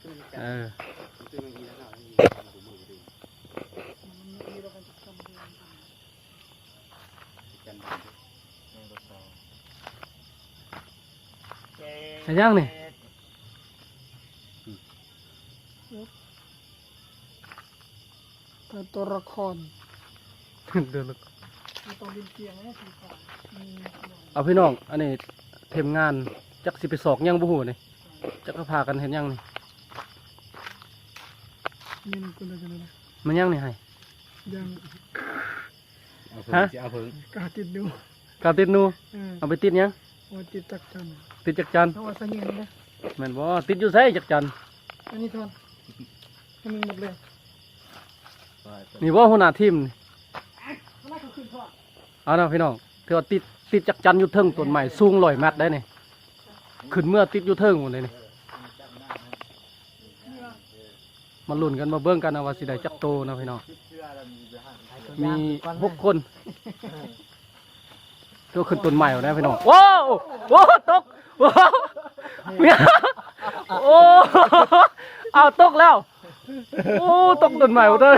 ขึ้นมันเออขึ้นมันมีแล้วเนาะมีหูมือดีจันทร์เห็นยังนี่ตัวละครเดินตอนดินเกียงเนี่ยสีขาวมีเอาพี่น้อง อันนี้เทมงาน จักสิไปสอกยังบ่ฮู้นี่จักก็พากันเห็นยังนี่มี นคนเดียวกันเลยนะมันยังนี่ให้ยังเอาฮะเพิ่งเอาเพิ่งกาติดดูกาติดหนูเออเอาไปติดยังว่าติดจักจันติดจักจันถ้าว่าสัญญาณนะแม่นบ่ติดอยู่ไสจักจันอันนี้ทอนให้มึงหมดเลยนี่บ่หัวหน้าทีมนี่น่าจะขึ้นทอดเอาเนาะพี่น้องถือว่าติดติดจักจันอยู่เทิงต้นไม้สูง100เมตรได้นี่ขึ้นเมื่อติดอยู่เทิงหมดเลยนี่ มาลุ้นกันมาเบิ่งกันนะว่าสิได้จักโตนะพี่น้องมีหกคนตัวขึ้นต้นไม้เอาได้พี่น้องว้าวโอ้ตกว้าวเนี่ยโอ้เอาตกแล้วโอ้ตกต้นไม้เอาได้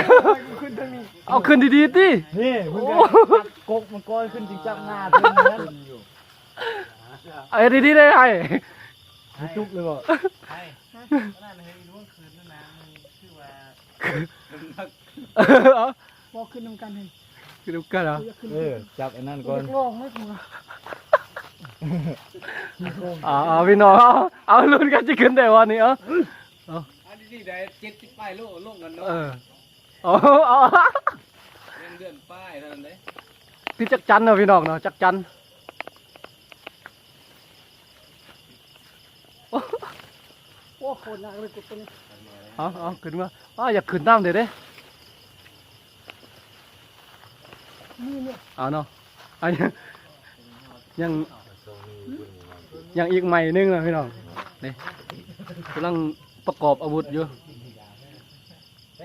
ขึ้นทางนี้เอาขึ้นดีๆตินี่มึงโอ้ก็กกมันก้อยขึ้นจริงจังหน้าเพิ่นนั้นไอ้ดีๆได้ไอ้จุกเลยบ่เออเอา บอกขึ้นน้ำกันให้ขึ้นดูกันเหรอกูจะขึ้นเออจับไอ้นั่นกูก่อนจะลองไหมกูเอาเอาพี่น้องเอาเอาลุ้นกันจะขึ้นได้วันนี้เอออันนี้ได้เจ็ดสิบป้ายโลกโลกกันเนาะเออเอาเอาเดือนเดือนป้ายเท่านั้นเด้ที่จักจันเนาะพี่น้องเนาะจักจันโอ้โหหนักเลยกูตัวนี้เอาเอาขึ้นมา อ๋ออยากขึ้นน้ำเดี๋ยวเด้นี่เนี่ยเอาเนาะอันยังยังยังอีกใหม่นึงนะพี่น้องนี่กำลังประกอบอาวุธอยู่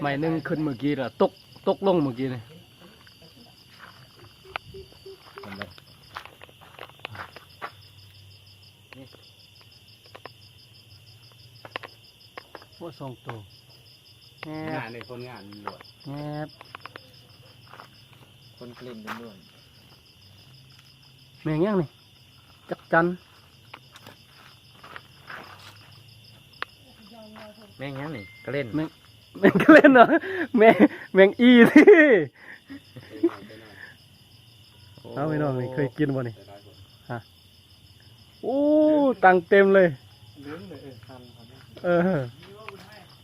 ใหม่นึงขึ้นเมื่อกี้ละตกตกลงเมื่อกี้นี่ว่าสองตัว แงงาบนในคนงานมีหลวดแงบคนกลิ่นเป็นด้วยแมงยังนี่จักจันแม่งยังนี่ก็เล่นแมงก็เล่นเหรอแมงแมงอีที่เอาพี่น้องนี่เคยกินบ่นี่โอ้ตังเต็มเลยลืมเลยเออ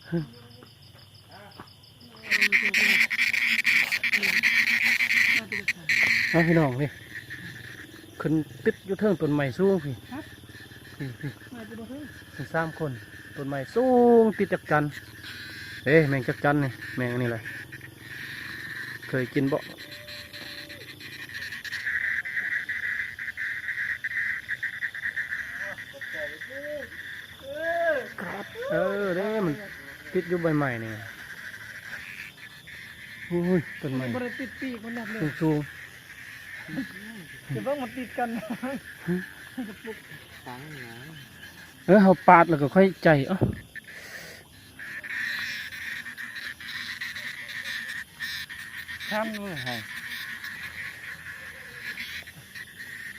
ทั นทันเออเอาพี่น้องนี่ขึ้นติดอยู่เทิงต้นไม้สูงพี่พี่พี่มาจะดูเฮ้ยถึงสามคนต้นไม้สูงติดจักจันเอ้ยแมงจักจันนี่แมงอันนี้แหละเคยกินบ่เออเด้มันติดอยู่ใบใหม่นี่ อุ้ยต้นไม้บริติดปีกมันหนักเลยสูงสูงเดี๋ยวต้องมาติดกันตั้งนะเออเขาปาดแล้วก็ค่อยใจเอ้าทันมือให้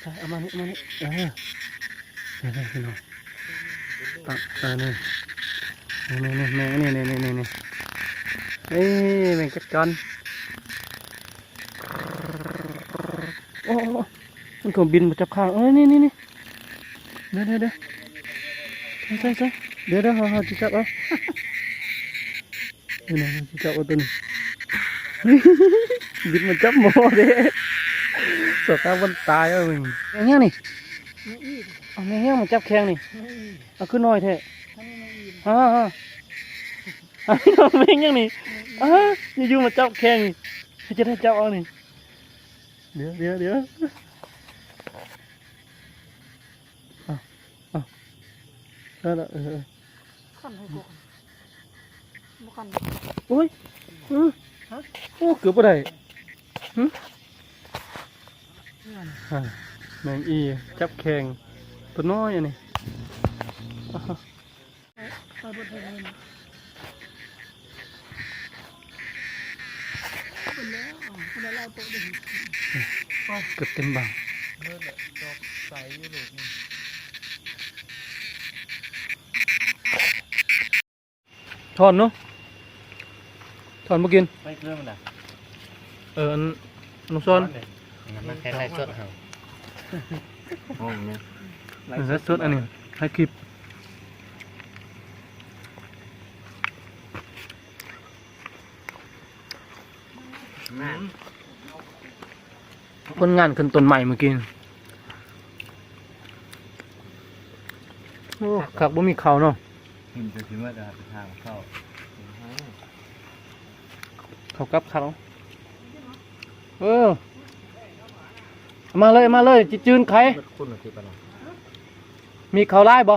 ใช่เอามานี่เอามานี่เออนี่นี่พี่น้องตักเออนี่นี่นี่นี่แมงนี่นี่นี่นี่ นี่เอ้ยแมงจักจันโอ้มันก็บินมาจับข้างเอ้ยนี่นี่นี่เดี๋ยวเดี๋ยวเดี๋ยวใช่ใช่เดี๋ยวเดี๋ยวเขาเขาจะจับเอานี่นะจะจับเอาตัวนี้บินมาจับหมอเด้สดตาบนตายเอามึงแมงยังนี่นี่อีกเอาแมงยังมาจับแข้งนี่เอาขึ้นหน่อยเถอะฮ่าฮ่า เอาเอาแมงยังนี่อ่าอยู่ๆมาจับแข้งนี่จะได้จับเอานี่เดี๋ยวเดี๋ยวเดี๋ยวเอาเอาได้แล้วเออเออขั้นให้กูบุกันโอ้ยอือฮะโอ้เกือบไปได้หึอ่าแมงอีจับแข้งตัวน้อยอันนี้อ่าฮะไปบดเทเลยนะเป็ นแล้วคนละเราโต๊ะเดึงเกือบเต็มบังเมื่อแบบดอกใสอยู่ลูกนี่ถอนเนาะถอนมากินไม่เครื่องมันอะเอออันน้องซ้อนมันแค่ไรสดเหรอโอ้ยเออสดอันนี้ให้คลิป คนงานขึ้นต้นใหม่เมื่อกี้โอ้ขักบ่มีเขาเนาะหินจะถึงว่าจะทางเข้าเขากับเขาเออเอามาเลยเอามาเลยจิจืนไข่คุณหรือที่ปะเนาะมีเขาวไล่บ่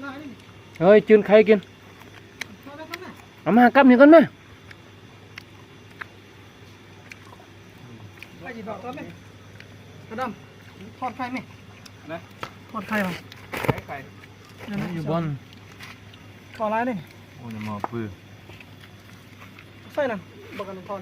ได้นี่เฮ้ยจืนไข่กินพอแล้วครับแม่เอามากลับนี่ก่อนแม่ ไปจีบอกแล้วแม่กระดำทอดไข่ไหมนะทอดไข่มาใช้ไข่อยู่บนขอร้ายนี่โอ้ยมอปื้อใส่น่ะบอกกันทอด